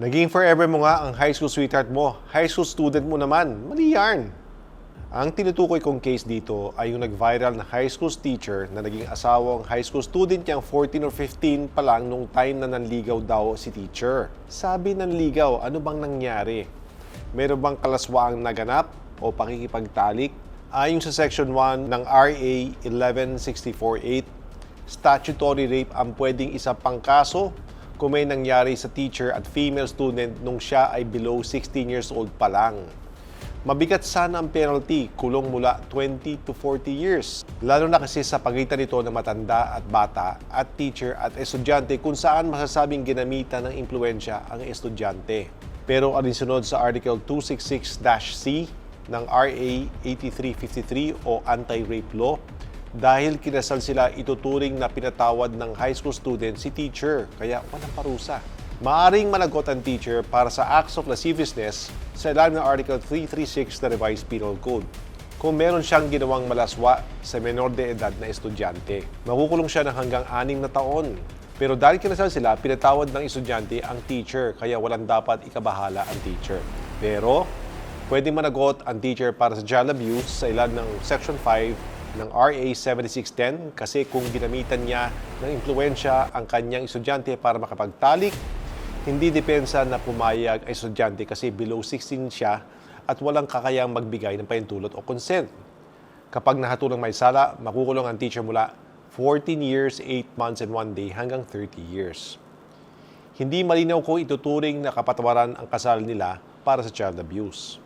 Naging forever mo nga ang high school sweetheart mo. High school student mo naman. Mali yarn. Ang tinutukoy kong case dito ay yung nag-viral na high school teacher na naging asawang high school student niyang 14 or 15 pa lang nung time na nanligaw daw si teacher. Sabi ng ligaw, ano bang nangyari? Meron bang kalaswaang naganap o pakikipagtalik? Ayon sa Section 1 ng RA 11648, statutory rape ang pwedeng isa pang kaso kung may nangyari sa teacher at female student nung siya ay below 16 years old pa lang. Mabigat sana ang penalty, kulong mula 20 to 40 years. Lalo na kasi sa pagitan nito ng matanda at bata at teacher at estudyante kung saan masasabing ginamitan ng impluensya ang estudyante. Pero alinsunod sa Article 266-C ng RA 8353 o Anti-Rape Law, dahil kinasal sila ituturing na pinatawad ng high school student si teacher, kaya walang parusa. Maaring managot ang teacher para sa acts of lasciviousness sa ilalim ng Article 336 ng Revised Penal Code. Kung meron siyang ginawang malaswa sa menor de edad na estudyante, makukulong siya ng hanggang anim na taon. Pero dahil kinasal sila, pinatawad ng estudyante ang teacher, kaya walang dapat ikabahala ang teacher. Pero, pwedeng managot ang teacher para sa child abuse sa ilalim ng Section 5 ng RA 7610 kasi kung ginamitan niya ng impluensya ang kanyang estudyante para makapagtalik, hindi depensa na pumayag ay estudyante kasi below 16 siya at walang kakayang magbigay ng pahintulot o consent. Kapag nahatulang may sala, makukulong ang teacher mula 14 years, 8 months, and 1 day hanggang 30 years. Hindi malinaw kung ituturing na kapatawaran ang kasal nila para sa child abuse.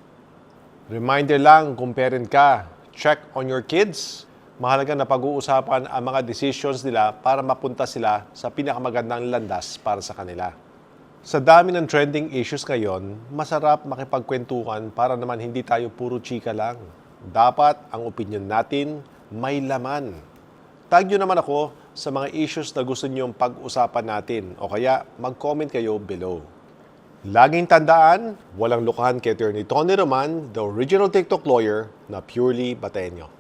Reminder lang, kung parent ka, check on your kids. Mahalaga na pag-uusapan ang mga decisions nila para mapunta sila sa pinakamagandang landas para sa kanila. Sa dami ng trending issues ngayon, masarap makipagkwentuhan para naman hindi tayo puro chika lang. Dapat ang opinion natin may laman. Tag nyo naman ako sa mga issues na gusto nyong pag-usapan natin o kaya mag-comment kayo below. Laging tandaan, walang lukahan kay Attorney Tony Roman, the original TikTok lawyer na purely Bateño.